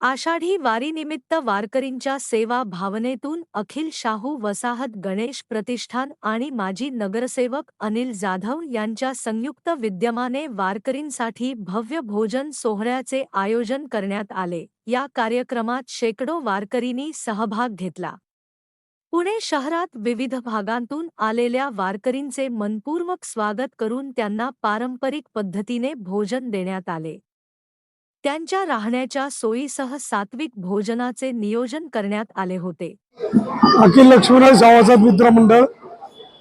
आषाढी वारीनिमित्त वारकरींच्या सेवा भावनेतून अखिल शाहू वसाहत गणेश प्रतिष्ठान आणि माजी नगरसेवक अनिल जाधव यांच्या संयुक्त विद्यमाने वारकरींसाठी भव्य भोजन सोहळ्याचे आयोजन करण्यात आले. या कार्यक्रमात शेकडो वारकरींनी सहभाग घेतला. पुणे शहरात विविध भागांतून आलेल्या वारकरींचे मनपूर्वक स्वागत करून त्यांना पारंपरिक पद्धतीने भोजन देण्यात आले. त्यांच्या राहण्याच्या सोयीसह सात्विक भोजनाचे नियोजन करण्यात आले होते. अखिल लक्ष्मीनाथ सभासद मित्र मंडळ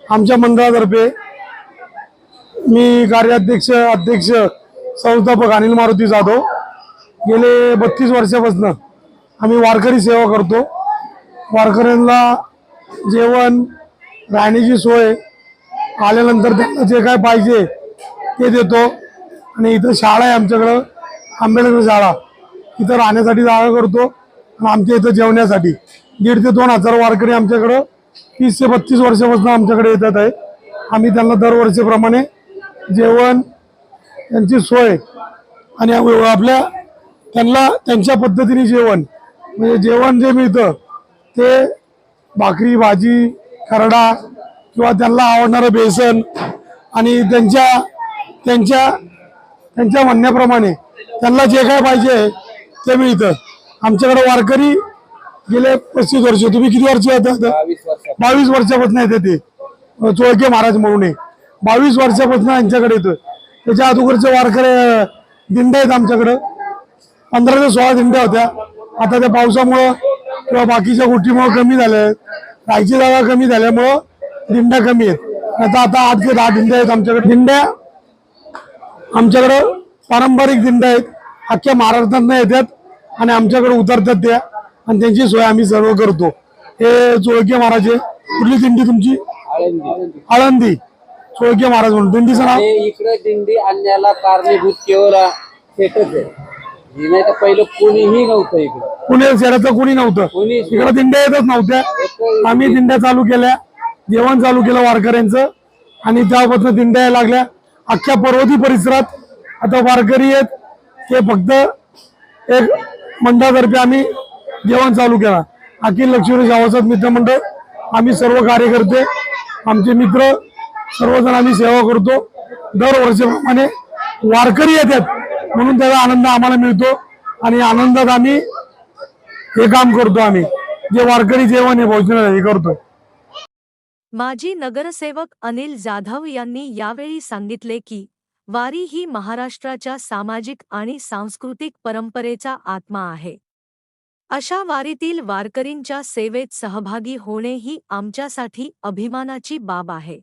आमच्या मंडळातर्फे मी कार्याध्यक्ष अध्यक्ष संस्थापक अनिल मारुती जाधव. गेले बत्तीस वर्षापासून आम्ही वारकरी सेवा करतो. वारकऱ्यांना जेवण राहण्याची सोय आल्यानंतर त्यांना जे काय पाहिजे ते देतो. आणि इथं शाळा आहे आमच्याकडं. आंबेडकर शाळा इथं राहण्यासाठी जागा करतो आणि आमच्या इथं जेवण्यासाठी. दीड ते दोन हजार वारकरी आमच्याकडं तीस ते बत्तीस वर्षापासून आमच्याकडे येतात आहे. आम्ही त्यांना दरवर्षीप्रमाणे जेवण त्यांची सोय आणि आपल्या त्यांना त्यांच्या पद्धतीने जेवण. म्हणजे जेवण जे मिळतं ते भाकरी भाजी खरडा किंवा त्यांना आवडणारं बेसन आणि त्यांच्या त्यांच्या त्यांच्या म्हणण्याप्रमाणे त्यांना जे काय पाहिजे ते मिळतं. आमच्याकडे वारकरी गेले पस्तीस वर्ष. तुम्ही किती वर्ष येतात बावीस वर्षापासून. येते ते. चोळके महाराज म्हणून. बावीस वर्षापासून यांच्याकडे येतोय. त्याच्या अगोदरचे वारकरी अं, दिंड्या आहेत आमच्याकडं. पंधरा ते सोळा दिंड्या होत्या. आता त्या पावसामुळं किंवा बाकीच्या गोष्टीमुळे कमी झाल्या आहेत. राहायची जागा कमी झाल्यामुळं दिंड्या कमी आहेत. आता आता आठ ते दहा दिंड्या आहेत आमच्याकडे. दिंड्या आमच्याकडं पारंपरिक दिंड्या आहेत. अख्ख्या महाराष्ट्रातनं येतात आणि आमच्याकडे उतरतात त्या आणि त्यांची सोय आम्ही सर्व करतो. हे चोळके महाराज आहे कुठली दिंडी तुमची? आळंदी. चोळके महाराज म्हणून. दिंडीचं नाव? इकडे दिंडी आणण्याला कारणीभूत केवळ आहे. पहिलं कोणीही नव्हतं इकडं. पुणे शहरातलं कोणी नव्हतं? इकडे दिंड्या येतच नव्हत्या. आम्ही दिंड्या चालू केल्या. जेवण चालू केलं वारकऱ्यांचं. आणि त्यापासून दिंड्या लागल्या. अख्ख्या पर्वती परिसरात आता वारकरी आहेत ते फक्त एक मंडळातर्फे आम्ही जेवण चालू केला. अखिल लक्ष्मी गावाचाच मित्रमंडळ आम्ही सर्व कार्यकर्ते आमचे मित्र सर्वजण आम्ही सेवा करतो. दरवर्षीप्रमाणे वारकरी येतात म्हणून त्याचा आनंद आम्हाला मिळतो आणि आनंदात आम्ही हे काम करतो आम्ही. जे वारकरी जेवण हे भोजन हे करतो. माजी नगरसेवक अनिल जाधव यांनी यावेळी सांगितले की वारी ही महाराष्ट्राच्या सामाजिक आणि सांस्कृतिक परंपरेचा आत्मा आहे. अशा वारीतील वारकरींच्या सेवेत सहभागी होणे ही आमच्यासाठी अभिमानाची बाब आहे.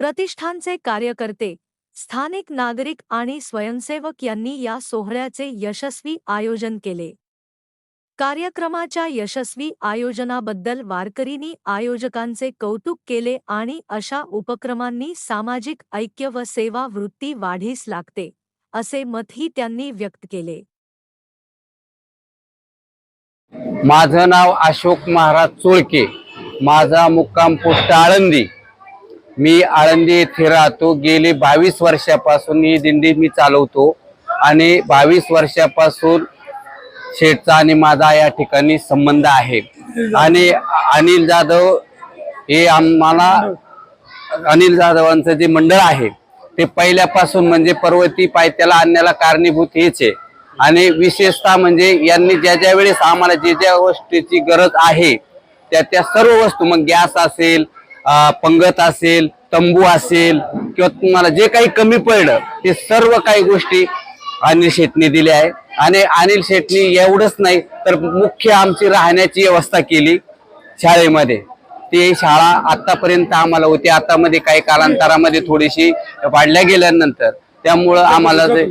प्रतिष्ठानचे कार्यकर्ते स्थानिक नागरिक आणि स्वयंसेवक यांनी या सोहळ्याचे यशस्वी आयोजन केले. कार्यक्रमाच्या यशस्वी आयोजनाबद्दल वारकरींनी आयोजकांचे कौतुक केले आणि अशा उपक्रमांनी सामाजिक ऐक्य व सेवा वृत्ती वाढीस लागते असे मतही त्यांनी व्यक्त केले. माझं नाव अशोक महाराज चोळके माझा मुक्काम पोस्ट आळंदी. मी आळंदी येथे राहतो गेले बावीस वर्षापासून ही दिंडी मी चालवतो आणि बावीस वर्षापासून शेठचा आणि माझा या ठिकाणी संबंध आहे. आणि अनिल जाधव हे आम्हाला अनिल जाधवांचं जे मंडळ आहे ते पहिल्यापासून म्हणजे पर्वती पायथ्याला आणण्याला कारणीभूत हेच आहे. आणि विशेषतः म्हणजे यांनी ज्या ज्या वेळेस आम्हाला जे ज्या गोष्टीची गरज आहे त्या त्या सर्व वस्तू मग गॅस असेल पंगत असेल तंबू असेल किंवा तुम्हाला जे काही कमी पडलं ते सर्व काही गोष्टी अनिल शेटने दिल्या आहे आणि अनिल शेटनी एवढंच नाही तर मुख्य आमची राहण्याची व्यवस्था केली शाळेमध्ये. ती शाळा आतापर्यंत आम्हाला होती. आता मध्ये काही कालांतरामध्ये थोडीशी वाढल्या गेल्यानंतर त्यामुळं आम्हाला जे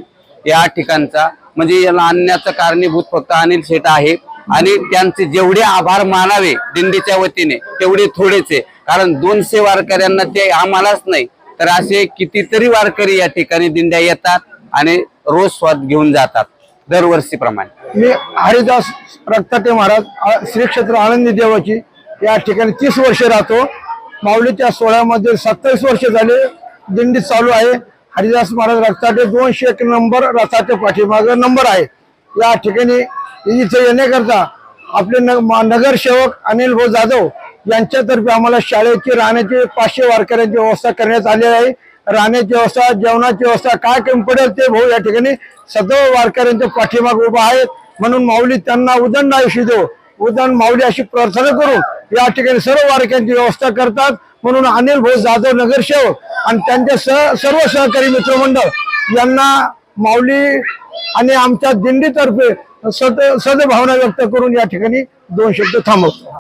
या ठिकाणचा म्हणजे याला आणण्याचं कारणीभूत फक्त अनिल शेट आहे. आणि त्यांचे जेवढे आभार मानावे दिंडीच्या वतीने तेवढे थोडेच. आहे कारण दोनशे वारकऱ्यांना ते आम्हालाच नाही तर असे कितीतरी वारकरी या ठिकाणी दिंड्या येतात आणि रोज स्वाद घेऊन जातात. दरवर्षीप्रमाणे. मी हरिदास रक्ताटे महाराज श्री क्षेत्र आनंदी देवाची या ठिकाणी तीस वर्षे राहतो. माऊलीच्या सोहळ्यामध्ये सत्तावीस वर्ष झाले दिंडी चालू आहे. हरिदास महाराज रक्ताटे दोनशे एक नंबर रथाच्या पाठीमाग नंबर आहे. या ठिकाणी इथे येण्याकरता आपले न- मा- नगरसेवक अनिल भाऊ जाधव यांच्यातर्फे आम्हाला शाळेची राहण्याची पाचशे वारकऱ्यांची व्यवस्था करण्यात आली आहे. राहण्याची व्यवस्था जेवणाची व्यवस्था काय कमी पडेल ते भाऊ या ठिकाणी सदैव वारकऱ्यांच्या पाठीमाग उभा आहेत. म्हणून माऊली त्यांना उदंड आयुष्य देऊ. उदंड माऊली अशी प्रार्थना करून या ठिकाणी सर्व वारकऱ्यांची व्यवस्था करतात. म्हणून अनिल भाऊ जाधव नगरसेवक आणि त्यांचे सह सर्व सहकारी मित्रमंडळ यांना माऊली आणि आमच्या दिंडीतर्फे सद सदभावना व्यक्त करून या ठिकाणी दोन शब्द थांबवतो.